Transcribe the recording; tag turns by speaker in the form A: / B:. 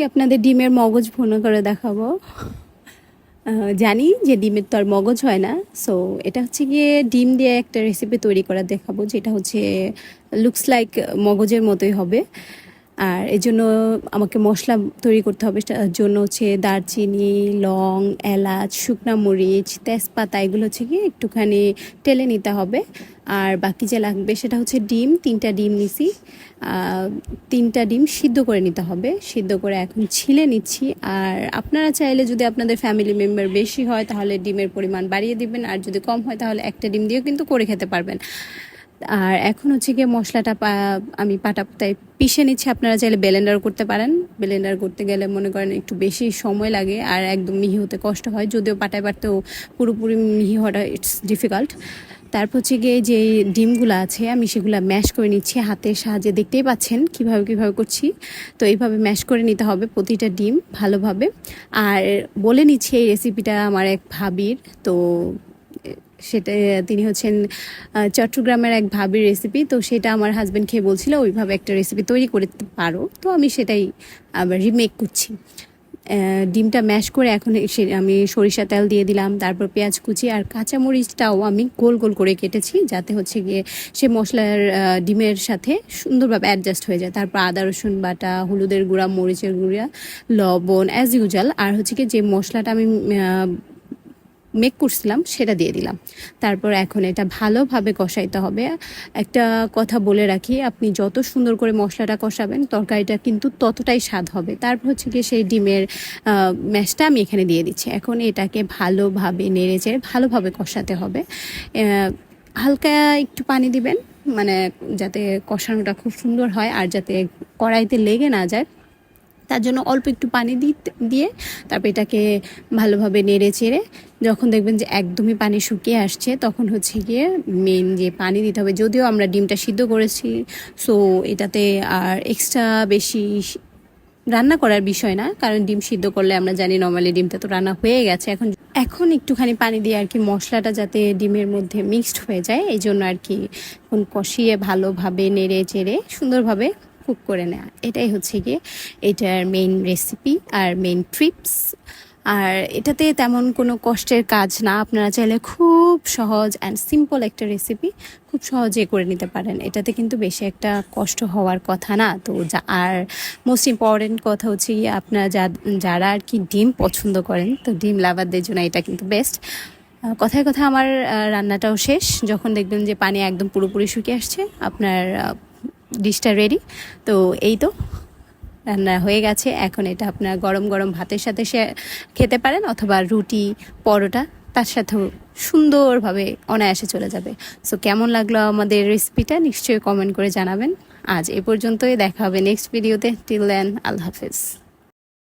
A: আজকে আপনাদের ডিমের মগজ ভুনো করে দেখাবো? জানি যে ডিমের তো আর মগজ হয় না। সো এটা হচ্ছে গিয়ে ডিম দিয়ে একটা রেসিপি তৈরি করা দেখাবো, যেটা হচ্ছে লুকস লাইক মগজের মতোই হবে। আর এর জন্য আমাকে মশলা তৈরি করতে হবে তার জন্য হচ্ছে দারচিনি, লং, এলাচ, শুকনা মরিচ, তেজপাতা, এগুলো হচ্ছে গিয়ে একটুখানি টেলে নিতে হবে। আর বাকি যে লাগবে সেটা হচ্ছে ডিম, তিনটা ডিম নিছি। তিনটা ডিম সিদ্ধ করে নিতে হবে। সিদ্ধ করে এখন ছিলে নিচ্ছি। আর আপনারা চাইলে যদি আপনাদের ফ্যামিলি মেম্বার বেশি হয় তাহলে ডিমের পরিমাণ বাড়িয়ে দিবেন। আর যদি কম হয় তাহলে একটা ডিম দিয়েও কিন্তু করে খেতে পারবেন। আর এখন হচ্ছে গিয়ে মশলাটা আমি পাটাপাতায় পিষে নিচ্ছি। আপনারা চাইলে ব্লেন্ডার করতে পারেন। ব্লেন্ডার করতে গেলে মনে করেন একটু বেশি সময় লাগে আর একদম মিহি হতে কষ্ট হয়। যদিও পাটায় পারতেও পুরোপুরি মিহি হওয়াটা ইটস ডিফিকাল্ট তারপর হচ্ছে গিয়ে যে ডিমগুলো আছে, আমি সেগুলো ম্যাশ করে নিচ্ছি হাতের সাহায্যে। দেখতেই পাচ্ছেন কীভাবে কীভাবে করছি। তো এইভাবে ম্যাশ করে নিতে হবে প্রতিটা ডিম ভালোভাবে। আর বলে নিচ্ছি এই রেসিপিটা আমার এক ভাবির। তো সেটা, তিনি হচ্ছেন চট্টগ্রামের এক ভাবির রেসিপি তো সেটা আমার হাজব্যান্ড খেয়ে বলছিল, ওইভাবে একটা রেসিপি তৈরি করতে পারো। তো আমি সেটাই আবার রিমেক করছি। ডিমটা ম্যাশ করে এখন সে- আমি সরিষা তেল দিয়ে দিলাম, তারপর পেঁয়াজ কুচি আর কাঁচামরিচটাও আমি গোল গোল করে কেটেছি, যাতে হচ্ছে গিয়ে সে মশলার ডিমের সাথে সুন্দরভাবে অ্যাডজাস্ট হয়ে যায়। তারপর আদা, রসুন বাটা, হলুদের গুঁড়া, মরিচের গুঁড়া, লবণ অ্যাজ ইউজাল আর হচ্ছে কি যে মশলাটা আমি মেক করছিলাম, সেটা দিয়ে দিলাম। তারপর এখন এটা ভালোভাবে কষাইতে হবে। একটা কথা বলে রাখি, আপনি যত সুন্দর করে মশলাটা কষাবেন, তরকারিটা কিন্তু ততটাই স্বাদ হবে। তারপর হচ্ছে গিয়ে সেই ডিমের ম্যাশটা আমি এখানে দিয়ে দিচ্ছি। এখন এটাকে ভালোভাবে নেড়ে চেড়ে ভালোভাবে কষাতে হবে। হালকা একটু পানি দিবেন মানে যাতে কষানোটা খুব সুন্দর হয় আর যাতে কড়াইতে লেগে না যায়। তার জন্য অল্প একটু পানি দিয়ে তারপর এটাকে ভালোভাবে নেড়ে চেড়ে যখন দেখবেন যে একদমই পানি শুকিয়ে আসছে, তখন হচ্ছে গিয়ে মেন যে পানি দিতে হবে। যদিও আমরা ডিমটা সিদ্ধ করেছি সো এটাতে আর এক্সট্রা বেশি রান্না করার বিষয় না, কারণ ডিম সিদ্ধ করলে আমরা জানি নর্মালি ডিমটা তো রান্না হয়ে গেছে। এখন এখন একটুখানি পানি দিয়ে আর কি মশলাটা যাতে ডিমের মধ্যে মিক্সড হয়ে যায় এই জন্য আর কি এখন কষিয়ে ভালোভাবে নেড়ে চেড়ে সুন্দরভাবে কুক করে নেওয়া। এটাই হচ্ছে গিয়ে এটার মেইন রেসিপি আর মেইন ট্রিপস আর এটাতে তেমন কোনো কষ্টের কাজ না। আপনারা চাইলে খুব সহজ অ্যান্ড সিম্পল একটা রেসিপি খুব সহজে করে নিতে পারেন। এটাতে কিন্তু বেশি একটা কষ্ট হওয়ার কথা না। তো যা, আর মোস্ট ইম্পর্টেন্ট কথা হচ্ছে গিয়ে আপনারা যারা আর কি ডিম পছন্দ করেন, তো ডিম লাভারদের জন্য এটা কিন্তু বেস্ট কথায় কথা আমার রান্নাটাও শেষ। যখন দেখবেন যে পানি একদম পুরোপুরি শুকিয়ে আসছে, আপনার ডিশটা রেডি তো এই তো। রান্না হয়ে গেছে। এখন এটা আপনার গরম গরম ভাতের সাথে সে খেতে পারেন অথবা রুটি, পরোটা, তার সাথেও সুন্দরভাবে অনায়াসে চলে যাবে। সো কেমন লাগল আমাদের রেসিপিটা নিশ্চয়ই কমেন্ট করে জানাবেন। আজ এ পর্যন্তই, দেখা হবে নেক্সট ভিডিওতে টিল দেন আল্লাহ হাফেজ।